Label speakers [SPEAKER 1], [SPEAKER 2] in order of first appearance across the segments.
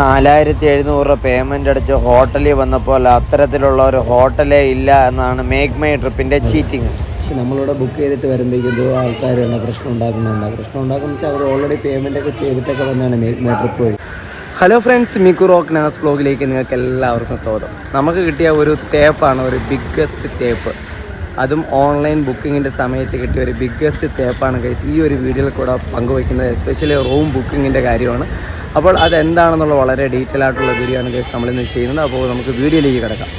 [SPEAKER 1] നാലായിരത്തി എഴുന്നൂറ് രൂപ പേയ്മെന്റ് അടിച്ച് ഹോട്ടലിൽ വന്നപ്പോൾ അത്തരത്തിലുള്ള ഒരു ഹോട്ടലേ ഇല്ല എന്നാണ് മേക്ക് മൈ ട്രിപ്പിന്റെ ചീറ്റിങ്
[SPEAKER 2] പക്ഷെ നമ്മളിവിടെ ബുക്ക് ചെയ്തിട്ട് വരുമ്പോഴേക്കും ആൾക്കാർ തന്നെ പ്രശ്നം ഉണ്ടാക്കുന്നുണ്ട്. പ്രശ്നം ഉണ്ടാക്കുന്ന വെച്ചാൽ അവർ ഓൾറെഡി പേയ്മെന്റ് ഒക്കെ ചെയ്തിട്ടൊക്കെ മേക്ക് മൈ ട്രിപ്പ് വഴി. ഹലോ ഫ്രണ്ട്സ് മിക്കു റോക്ക് നാസ് ബ്ലോഗിലേക്ക് നിങ്ങൾക്ക് എല്ലാവർക്കും സ്വാഗതം. നമുക്ക് കിട്ടിയ ഒരു തേപ്പാണ് ഒരു ബിഗ്ഗസ്റ്റ് തേപ്പ് അതും ഓൺലൈൻ ബുക്കിങ്ങിന്റെ സമയത്ത് കിട്ടിയ ഒരു ബിഗ്ഗസ്റ്റ് തേപ്പാണ് ഗൈസ് ഈ ഒരു വീഡിയോയിൽ കൂടെ പങ്കുവയ്ക്കുന്നത് എസ്പെഷ്യലി റൂം ബുക്കിങ്ങിന്റെ കാര്യമാണ്. അപ്പോൾ അതെന്താണെന്നുള്ള വളരെ ഡീറ്റെയിൽ ആയിട്ടുള്ള വീഡിയോ ആണ് ഗൈസ് നമ്മളിന്ന് ചെയ്യുന്നത്. അപ്പോൾ നമുക്ക് വീഡിയോയിലേക്ക് കിടക്കാം.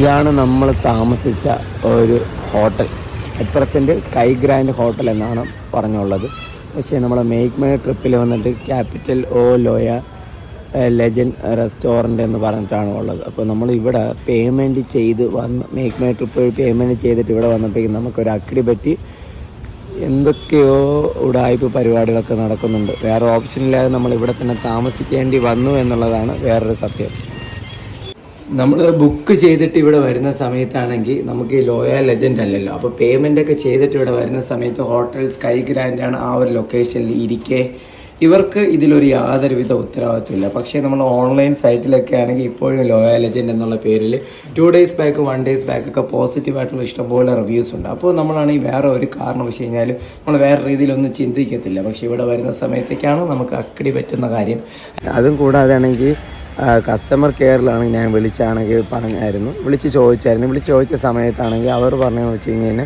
[SPEAKER 2] ഇതാണ് നമ്മൾ താമസിച്ച ഒരു hotel at present sky grand hotel എന്നാണ് പറഞ്ഞുള്ളത്. പക്ഷേ നമ്മൾ മേക്ക് മൈ ട്രിപ്പിൽ വന്നിട്ട് capital O Loya legend restaurant എന്ന് പറഞ്ഞിട്ടാണ് ഉള്ളത്. അപ്പോൾ നമ്മൾ ഇവിടെ പേയ്മെന്റ് ചെയ്ത് വന്ന് മേക്ക് മൈ ട്രിപ്പ് വഴി പേയ്മെന്റ് ചെയ്തിട്ട് ഇവിടെ വന്നപ്പോഴേക്കും നമുക്കൊരു അക്കിടി പറ്റി എന്തൊക്കെയോ ഉടായ്പ പരിപാടികളൊക്കെ നടക്കുന്നുണ്ട്. വേറെ ഓപ്ഷൻ ഓപ്ഷനില്ലാതെ നമ്മൾ ഇവിടെ തന്നെ താമസിക്കേണ്ടി വന്നു എന്നുള്ളതാണ് വേറൊരു സത്യം. നമ്മൾ ബുക്ക് ചെയ്തിട്ട് ഇവിടെ വരുന്ന സമയത്താണെങ്കിൽ നമുക്ക് ഈ ലോയ ലെജൻഡ് അല്ലല്ലോ. അപ്പോൾ പേയ്മെന്റ് ഒക്കെ ചെയ്തിട്ട് ഇവിടെ വരുന്ന സമയത്ത് ഹോട്ടൽ സ്കൈ ഗ്രാൻഡാണ് ആ ഒരു ലൊക്കേഷനിൽ ഇരിക്കെ ഇവർക്ക് ഇതിലൊരു യാതൊരുവിധ ഉത്തരവാദിത്വമില്ല. പക്ഷേ നമ്മൾ ഓൺലൈൻ സൈറ്റിലൊക്കെ ആണെങ്കിൽ ഇപ്പോഴും ലോയ ലെജൻഡ് എന്നുള്ള പേരിൽ two days back one days back ഒക്കെ പോസിറ്റീവായിട്ടുള്ള ഇഷ്ടംപോലെ റിവ്യൂസ് ഉണ്ട്. അപ്പോൾ നമ്മളാണെങ്കിൽ വേറെ ഒരു കാരണം വെച്ച് കഴിഞ്ഞാൽ നമ്മൾ വേറെ രീതിയിലൊന്നും ചിന്തിക്കത്തില്ല. പക്ഷേ ഇവിടെ വരുന്ന സമയത്തേക്കാണ് നമുക്ക് അക്കടി പറ്റുന്ന കാര്യം. അതും കൂടാതെ ആണെങ്കിൽ കസ്റ്റമർ കെയറിലാണെങ്കിൽ ഞാൻ വിളിച്ചാണെങ്കിൽ പറഞ്ഞായിരുന്നു. വിളിച്ച് ചോദിച്ചായിരുന്നു. വിളിച്ച് ചോദിച്ച സമയത്താണെങ്കിൽ അവർ പറഞ്ഞതെന്ന് വെച്ച് കഴിഞ്ഞാൽ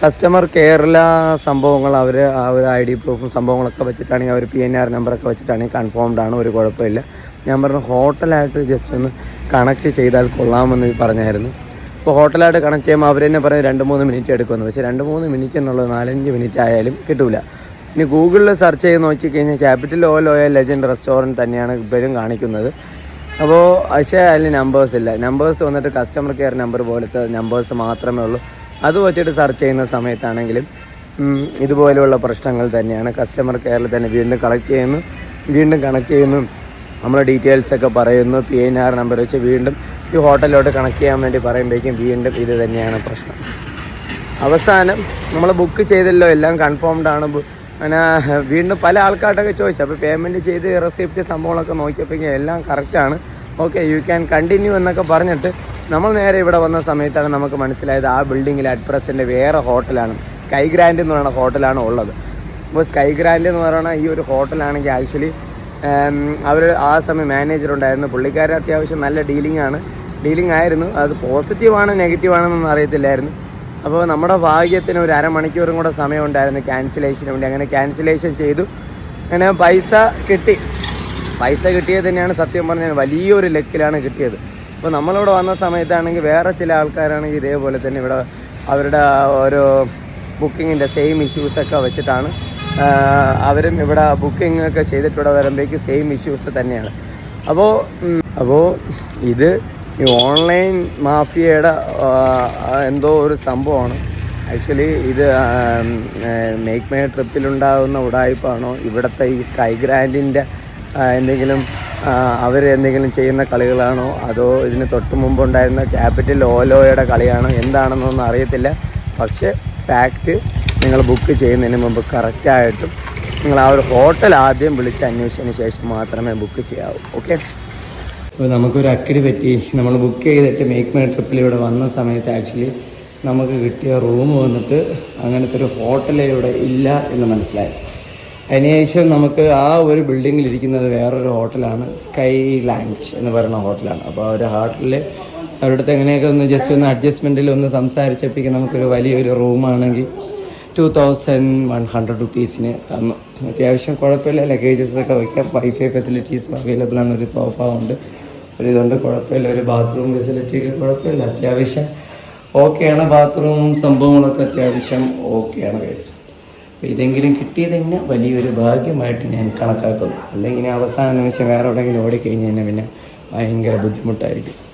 [SPEAKER 2] കസ്റ്റമർ കെയറിലെ സംഭവങ്ങൾ അവർ ആ ഒരു ഐ ഡി പ്രൂഫും സംഭവങ്ങളൊക്കെ വെച്ചിട്ടാണെങ്കിൽ അവർ പി എൻ ആർ നമ്പറൊക്കെ വെച്ചിട്ടാണെങ്കിൽ കൺഫേംഡ് ആണ് ഒരു കുഴപ്പമില്ല. ഞാൻ പറഞ്ഞു ഹോട്ടലായിട്ട് ജസ്റ്റ് ഒന്ന് കണക്ട് ചെയ്താൽ കൊള്ളാമെന്ന് പറഞ്ഞായിരുന്നു. അപ്പോൾ ഹോട്ടലായിട്ട് കണക്ട് ചെയ്യുമ്പോൾ അവർ തന്നെ പറയും രണ്ട് മൂന്ന് മിനിറ്റ് എടുക്കുമെന്ന്. പക്ഷേ രണ്ട് മൂന്ന് മിനിറ്റ് എന്നുള്ളത് നാലഞ്ച് മിനിറ്റ് ആയാലും കിട്ടില്ല ഇനി ഗൂഗിളിൽ സെർച്ച് ചെയ്ത് നോക്കിക്കഴിഞ്ഞാൽ capital O Loya legend restaurant തന്നെയാണ് ഇപ്പോഴും കാണിക്കുന്നത്. അപ്പോൾ പക്ഷേ അതിൽ നമ്പേഴ്സ് ഇല്ല. നമ്പേഴ്സ് വന്നിട്ട് കസ്റ്റമർ കെയർ നമ്പർ പോലത്തെ നമ്പേഴ്സ് മാത്രമേ ഉള്ളൂ. അത് വെച്ചിട്ട് സെർച്ച് ചെയ്യുന്ന സമയത്താണെങ്കിലും ഇതുപോലെയുള്ള പ്രശ്നങ്ങൾ തന്നെയാണ്. കസ്റ്റമർ കെയറിൽ തന്നെ വീണ്ടും കളക്ട് ചെയ്യുന്നു. വീണ്ടും കണക്ട് ചെയ്യുന്നു. നമ്മളെ ഡീറ്റെയിൽസ് ഒക്കെ പറയുന്നു. പി എൻ ആർ നമ്പർ വെച്ച് വീണ്ടും ഈ ഹോട്ടലിലോട്ട് കണക്ട് ചെയ്യാൻ വേണ്ടി പറയുമ്പോഴേക്കും വീണ്ടും ഇത് തന്നെയാണ് പ്രശ്നം. അവസാനം നമ്മൾ ബുക്ക് ചെയ്തല്ലോ. എല്ലാം കൺഫേംഡ് ആണ്. അങ്ങനെ വീണ്ടും പല ആൾക്കാർക്കൊക്കെ ചോദിച്ചു. അപ്പോൾ പേയ്മെന്റ് ചെയ്ത് റെസിപ്റ്റ് സംഭവങ്ങളൊക്കെ നോക്കിയപ്പോഴേക്കും എല്ലാം കറക്റ്റാണ് ഓക്കെ യു ക്യാൻ കണ്ടിന്യൂ എന്നൊക്കെ പറഞ്ഞിട്ട് നമ്മൾ നേരെ ഇവിടെ വന്ന സമയത്താണ് നമുക്ക് മനസ്സിലായത് ആ ബിൽഡിങ്ങിൽ അറ്റ് പ്രസന്റ് വേറെ ഹോട്ടലാണ് സ്കൈ ഗ്രാൻഡ് എന്ന് പറയുന്ന ഹോട്ടലാണ് ഉള്ളത്. അപ്പോൾ സ്കൈ ഗ്രാൻഡ് എന്ന് പറയുന്ന ഈ ഒരു ഹോട്ടലാണെങ്കിൽ ആക്ച്വലി അവർ ആ സമയം മാനേജർ ഉണ്ടായിരുന്നു. പുള്ളിക്കാരൻ അത്യാവശ്യം നല്ല ഡീലിംഗ് ആണ്. ഡീലിംഗ് ആയിരുന്നു. അത് പോസിറ്റീവാണ് നെഗറ്റീവ് ആണെന്നൊന്നും അറിയത്തില്ലായിരുന്നു. അപ്പോൾ നമ്മുടെ ഭാഗ്യത്തിന് ഒരു അരമണിക്കൂറും കൂടെ സമയം ഉണ്ടായിരുന്നു ക്യാൻസലേഷന് വേണ്ടി. അങ്ങനെ ക്യാൻസലേഷൻ ചെയ്തു. അങ്ങനെ പൈസ കിട്ടി. പൈസ കിട്ടിയത് തന്നെയാണ് സത്യം പറഞ്ഞാൽ വലിയൊരു ലക്കിലാണ് കിട്ടിയത്. അപ്പോൾ നമ്മളിവിടെ വന്ന സമയത്താണെങ്കിൽ വേറെ ചില ആൾക്കാരാണെങ്കിൽ ഇതേപോലെ തന്നെ ഇവിടെ അവരുടെ ഓരോ ബുക്കിങ്ങിന്റെ സെയിം ഇഷ്യൂസൊക്കെ വെച്ചിട്ടാണ്. അവരും ഇവിടെ ബുക്കിംഗ് ഒക്കെ ചെയ്തിട്ടിവിടെ വരുമ്പോഴേക്ക് സെയിം ഇഷ്യൂസ് തന്നെയാണ്. അപ്പോൾ അപ്പോൾ ഇത് ഈ ഓൺലൈൻ മാഫിയയുടെ എന്തോ ഒരു സംഭവമാണ്. ആക്ച്വലി ഇത് മേക്ക് മൈ ട്രിപ്പിലുണ്ടാകുന്ന ഉടായ്പാണോ? ഇവിടുത്തെ ഈ സ്കൈ ഗ്രാൻഡിന്റെ എന്തെങ്കിലും അവർ എന്തെങ്കിലും ചെയ്യുന്ന കളികളാണോ? അതോ ഇതിന് തൊട്ട് മുമ്പുണ്ടായിരുന്ന ക്യാപിറ്റൽ ഓലോയുടെ കളിയാണോ? എന്താണെന്നൊന്നും അറിയത്തില്ല. പക്ഷേ ഫാക്റ്റ് നിങ്ങൾ ബുക്ക് ചെയ്യുന്നതിന് മുമ്പ് കറക്റ്റായിട്ടും നിങ്ങൾ ആ ഒരു ഹോട്ടൽ ആദ്യം വിളിച്ച് അന്വേഷിച്ചതിന് ശേഷം മാത്രമേ ബുക്ക് ചെയ്യാവൂ. ഓക്കെ അപ്പോൾ നമുക്കൊരു അക്കിടി പറ്റി. നമ്മൾ ബുക്ക് ചെയ്തിട്ട് മേക്ക് മൈ ട്രിപ്പിൽ ഇവിടെ വന്ന സമയത്ത് ആക്ച്വലി നമുക്ക് കിട്ടിയ റൂം വന്നിട്ട് അങ്ങനത്തെ ഒരു ഹോട്ടൽ ഇവിടെ ഇല്ല എന്ന് മനസ്സിലായി. അതിനുശേഷം നമുക്ക് ആ ഒരു ബിൽഡിങ്ങിൽ ഇരിക്കുന്നത് വേറൊരു ഹോട്ടലാണ് സ്കൈ ലാൻഡ് എന്ന് പറയുന്ന ഹോട്ടലാണ് അപ്പോൾ ആ ഒരു ഹോട്ടലിൽ അവരുടെ എങ്ങനെയൊക്കെ ഒന്ന് ജസ്റ്റ് ഒന്ന് അഡ്ജസ്റ്റ്മെന്റിൽ ഒന്ന് സംസാരിച്ചപ്പോഴേക്കും നമുക്കൊരു വലിയൊരു റൂമാണെങ്കിൽ ടു തൗസൻഡ് വൺ ഹൺഡ്രഡ് റുപ്പീസിന് തന്നു. അത്യാവശ്യം കുഴപ്പമില്ല. ലഗേജസ് ഒക്കെ വയ്ക്കാം വൈഫൈ ഫെസിലിറ്റീസ് അവൈലബിൾ ആണ്. ഒരു സോഫ ഉണ്ട്. ഒരു ഇതുണ്ട്. കുഴപ്പമില്ല. ഒരു ബാത്റൂം ഫെസിലിറ്റി ഒക്കെ കുഴപ്പമില്ല. അത്യാവശ്യം ഓക്കെയാണ് ബാത്റൂമും സംഭവങ്ങളൊക്കെ അത്യാവശ്യം ഓക്കെയാണ് കേസ് ഇതെങ്കിലും കിട്ടിയത് തന്നെ വലിയൊരു ഭാഗ്യമായിട്ട് ഞാൻ കണക്കാക്കുന്നു. അല്ലെങ്കിൽ അവസാനം നിമിഷം വേറെ എവിടെയെങ്കിലും ഓടിക്കഴിഞ്ഞ് കഴിഞ്ഞാൽ പിന്നെ ഭയങ്കര ബുദ്ധിമുട്ടായിരിക്കും.